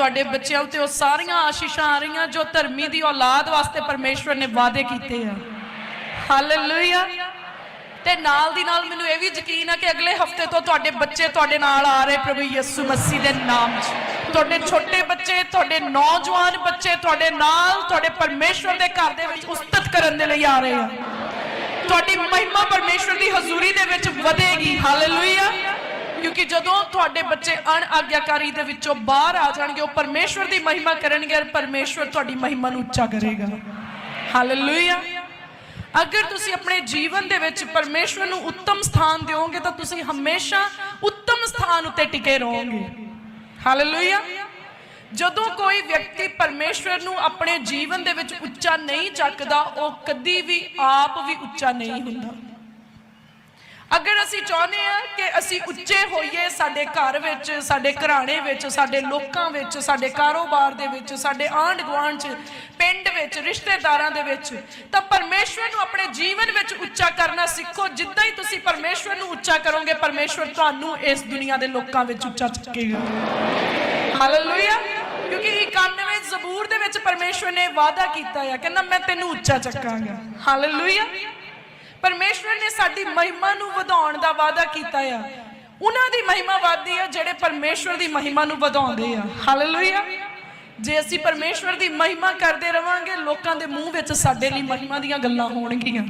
ਤੁਹਾਡੇ ਬੱਚਿਆਂ ਉੱਤੇ ਉਹ ਸਾਰੀਆਂ ਆਸ਼ੀਸ਼ਾਂ ਆ ਰਹੀਆਂ ਜੋ ਧਰਮੀ ਦੀ ਔਲਾਦ ਵਾਸਤੇ ਪਰਮੇਸ਼ਵਰ ਨੇ ਵਾਅਦੇ ਕੀਤੇ ਆ। ਹਾਲੇਲੂਇਆ ਤੇ ਨਾਲ ਦੀ ਨਾਲ ਮੈਨੂੰ ਇਹ ਵੀ ਯਕੀਨ ਆ ਕਿ ਅਗਲੇ ਹਫ਼ਤੇ ਤੋਂ ਤੁਹਾਡੇ ਬੱਚੇ ਤੁਹਾਡੇ ਨਾਲ ਆ ਰਹੇ ਪ੍ਰਭੂ ਯਿਸੂ ਮਸੀਹ ਦੇ ਨਾਮ 'ਚ। ਤੁਹਾਡੇ ਛੋਟੇ ਬੱਚੇ, ਤੁਹਾਡੇ ਨੌਜਵਾਨ ਬੱਚੇ ਤੁਹਾਡੇ ਨਾਲ, ਤੁਹਾਡੇ ਪਰਮੇਸ਼ਵਰ ਦੇ ਘਰ ਦੇ ਵਿੱਚ ਉਸਤਤ ਕਰਨ ਦੇ ਲਈ ਆ ਰਹੇ ਆ। ਤੁਹਾਡੀ ਮਹਿਮਾ ਪਰਮੇਸ਼ਵਰ ਦੀ ਹਜ਼ੂਰੀ ਦੇ ਵਿੱਚ ਵਧੇਗੀ। ਹਾਲੇਲੂਇਆ ਕਿਉਂਕਿ ਜਦੋਂ ਤੁਹਾਡੇ ਬੱਚੇ ਅਣ ਆਗਿਆਕਾਰੀ ਦੇ ਵਿੱਚੋਂ ਬਾਹਰ ਆ ਜਾਣਗੇ, ਉਹ ਪਰਮੇਸ਼ਵਰ ਦੀ ਮਹਿਮਾ ਕਰਨਗੇ ਔਰ ਪਰਮੇਸ਼ਵਰ ਤੁਹਾਡੀ ਮਹਿਮਾ ਨੂੰ ਉੱਚਾ ਕਰੇਗਾ। ਹਾਲੇਲੂਇਆ ਅਗਰ ਤੁਸੀਂ ਆਪਣੇ ਜੀਵਨ ਦੇ ਵਿੱਚ ਪਰਮੇਸ਼ਵਰ ਨੂੰ ਉੱਤਮ ਸਥਾਨ ਦਿਓਗੇ, ਤਾਂ ਤੁਸੀਂ ਹਮੇਸ਼ਾ ਉੱਤਮ ਸਥਾਨ ਉੱਤੇ ਟਿਕੇ ਰਹੋਗੇ। ਹਾਲੇਲੂਇਆ ਜਦੋਂ ਕੋਈ ਵਿਅਕਤੀ ਪਰਮੇਸ਼ਵਰ ਨੂੰ ਆਪਣੇ ਜੀਵਨ ਦੇ ਵਿੱਚ ਉੱਚਾ ਨਹੀਂ ਚੱਕਦਾ, ਉਹ ਕਦੀ ਵੀ ਆਪ ਵੀ ਉੱਚਾ ਨਹੀਂ ਹੁੰਦਾ। ਅਗਰ ਅਸੀਂ ਚਾਹੁੰਦੇ ਆ ਕਿ ਅਸੀਂ ਉੱਚੇ ਹੋਈਏ ਸਾਡੇ ਘਰ ਵਿੱਚ, ਸਾਡੇ ਘਰਾਣੇ ਵਿੱਚ, ਸਾਡੇ ਲੋਕਾਂ ਵਿੱਚ, ਸਾਡੇ ਕਾਰੋਬਾਰ ਦੇ ਵਿੱਚ, ਸਾਡੇ ਆਂਢ ਗੁਆਂਢ 'ਚ, ਪਿੰਡ ਵਿੱਚ, ਰਿਸ਼ਤੇਦਾਰਾਂ ਦੇ ਵਿੱਚ, ਤਾਂ ਪਰਮੇਸ਼ਵਰ ਨੂੰ ਆਪਣੇ ਜੀਵਨ ਵਿੱਚ ਉੱਚਾ ਕਰਨਾ ਸਿੱਖੋ। ਜਿੱਦਾਂ ਹੀ ਤੁਸੀਂ ਪਰਮੇਸ਼ਵਰ ਨੂੰ ਉੱਚਾ ਕਰੋਗੇ, ਪਰਮੇਸ਼ਵਰ ਤੁਹਾਨੂੰ ਇਸ ਦੁਨੀਆ ਦੇ ਲੋਕਾਂ ਵਿੱਚ ਉੱਚਾ ਚੱਕੇਗਾ। ਹਾਲੇਲੂਇਆ ਕਿਉਂਕਿ 91 ਜ਼ਬੂਰ ਦੇ ਵਿੱਚ ਪਰਮੇਸ਼ਵਰ ਨੇ ਵਾਅਦਾ ਕੀਤਾ ਹੈ ਕਹਿੰਦਾ ਮੈਂ ਤੈਨੂੰ ਉੱਚਾ ਚੱਕਾਂਗਾ। ਹਾਲੇਲੂਇਆ ਪਰਮੇਸ਼ਵਰ ਨੇ ਸਾਡੀ ਮਹਿਮਾ ਨੂੰ ਵਧਾਉਣ ਦਾ ਵਾਅਦਾ ਕੀਤਾ ਆ। ਉਹਨਾਂ ਦੀ ਮਹਿਮਾ ਵਧਦੀ ਆ, ਜਿਹੜੇ ਪਰਮੇਸ਼ਵਰ ਦੀ ਮਹਿਮਾ ਨੂੰ ਵਧਾਉਂਦੇ ਆ। ਹਾਲੇਲੂਇਆ ਜੇ ਅਸੀਂ ਪਰਮੇਸ਼ਵਰ ਦੀ ਮਹਿਮਾ ਕਰਦੇ ਰਵਾਂਗੇ, ਲੋਕਾਂ ਦੇ ਮੂੰਹ ਵਿੱਚ ਸਾਡੇ ਲਈ ਮਹਿਮਾ ਦੀਆਂ ਗੱਲਾਂ ਹੋਣਗੀਆਂ।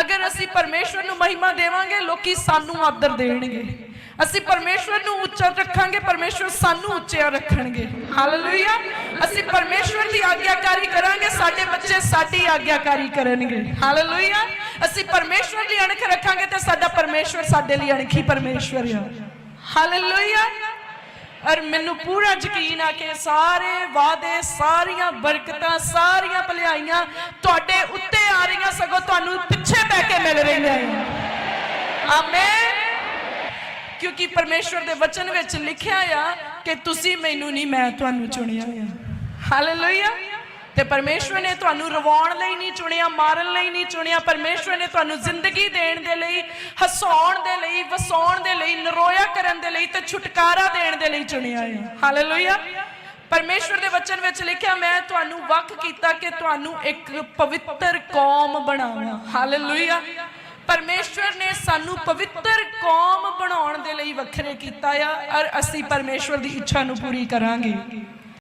ਅਗਰ ਅਸੀਂ ਪਰਮੇਸ਼ਵਰ ਨੂੰ ਮਹਿਮਾ ਦੇਵਾਂਗੇ, ਲੋਕੀ ਸਾਨੂੰ ਆਦਰ ਦੇਣਗੇ। ਅਸੀਂ ਪਰਮੇਸ਼ਵਰ ਨੂੰ ਉੱਚਾ ਰੱਖਾਂਗੇ, ਪਰਮੇਸ਼ਵਰ ਸਾਨੂੰ ਉੱਚਾ ਰੱਖਣਗੇ। ਹਾਲੇਲੂਇਆ ਅਸੀਂ ਪਰਮੇਸ਼ਵਰ ਦੀ ਆਗਿਆਕਾਰੀ ਕਰਾਂਗੇ, ਸਾਡੇ ਬੱਚੇ ਸਾਡੀ ਆਗਿਆਕਾਰੀ ਕਰਨਗੇ। ਹਾਲੇਲੂਇਆ ਅਸੀਂ ਪਰਮੇਸ਼ਵਰ ਲਈ ਅਣਖ ਰੱਖਾਂਗੇ ਤੇ ਸਾਡਾ ਪਰਮੇਸ਼ਵਰ ਸਾਡੇ ਲਈ ਅਣਖੀ ਪਰਮੇਸ਼ਵਰ ਆ। ਹਾਲੇਲੂਇਆ ਔਰ ਮੈਨੂੰ ਪੂਰਾ ਯਕੀਨ ਆ ਕਿ ਸਾਰੇ ਵਾਅਦੇ, ਸਾਰੀਆਂ ਬਰਕਤਾਂ, ਸਾਰੀਆਂ ਭਲਾਈਆਂ ਤੁਹਾਡੇ ਉੱਤੇ ਆ ਰਹੀਆਂ, ਸਗੋਂ ਤੁਹਾਨੂੰ ਪਿੱਛੇ ਬੈ ਕੇ ਮਿਲ ਰਹੀਆਂ ਆਮੇਨ ਕਿਉਂਕਿ ਪਰਮੇਸ਼ਵਰ ਦੇ ਵਚਨ ਵਿੱਚ ਲਿਖਿਆ ਆ ਕਿ ਤੁਸੀਂ ਮੈਨੂੰ ਨਹੀਂ, ਮੈਂ ਤੁਹਾਨੂੰ ਚੁਣਿਆ ਆ। ਹਾਲੇਲੂਇਆ ਤੇ ਪਰਮੇਸ਼ਵਰ ਨੇ ਤੁਹਾਨੂੰ ਰਵਾਉਣ ਲਈ ਨਹੀਂ ਚੁਣਿਆ, ਮਾਰਨ ਲਈ ਨਹੀਂ ਚੁਣਿਆ, ਪਰਮੇਸ਼ਵਰ ਨੇ ਤੁਹਾਨੂੰ ਜ਼ਿੰਦਗੀ ਦੇਣ ਦੇ ਲਈ, ਹਸਾਉਣ ਦੇ ਲਈ, ਵਸਾਉਣ ਦੇ ਲਈ, ਨਰੋਇਆ ਕਰਨ ਦੇ ਲਈ ਤੇ ਛੁਟਕਾਰਾ ਦੇਣ ਦੇ ਲਈ ਚੁਣਿਆ ਹੈ। ਹਾਲੇਲੂਇਆ ਪਰਮੇਸ਼ਵਰ ਦੇ ਵਚਨ ਵਿੱਚ ਲਿਖਿਆ, ਮੈਂ ਤੁਹਾਨੂੰ ਵੱਖ ਕੀਤਾ ਕਿ ਤੁਹਾਨੂੰ ਇੱਕ ਪਵਿੱਤਰ ਕੌਮ ਬਣਾਵਾਂ। ਹਾਲੇਲੂਇਆ ਪਰਮੇਸ਼ਵਰ ਨੇ ਸਾਨੂੰ ਪਵਿੱਤਰ ਕੌਮ ਬਣਾਉਣ ਦੇ ਲਈ ਵੱਖਰੇ ਕੀਤਾ ਆ, ਔਰ ਅਸੀਂ ਪਰਮੇਸ਼ਵਰ ਦੀ ਇੱਛਾ ਨੂੰ ਪੂਰੀ ਕਰਾਂਗੇ।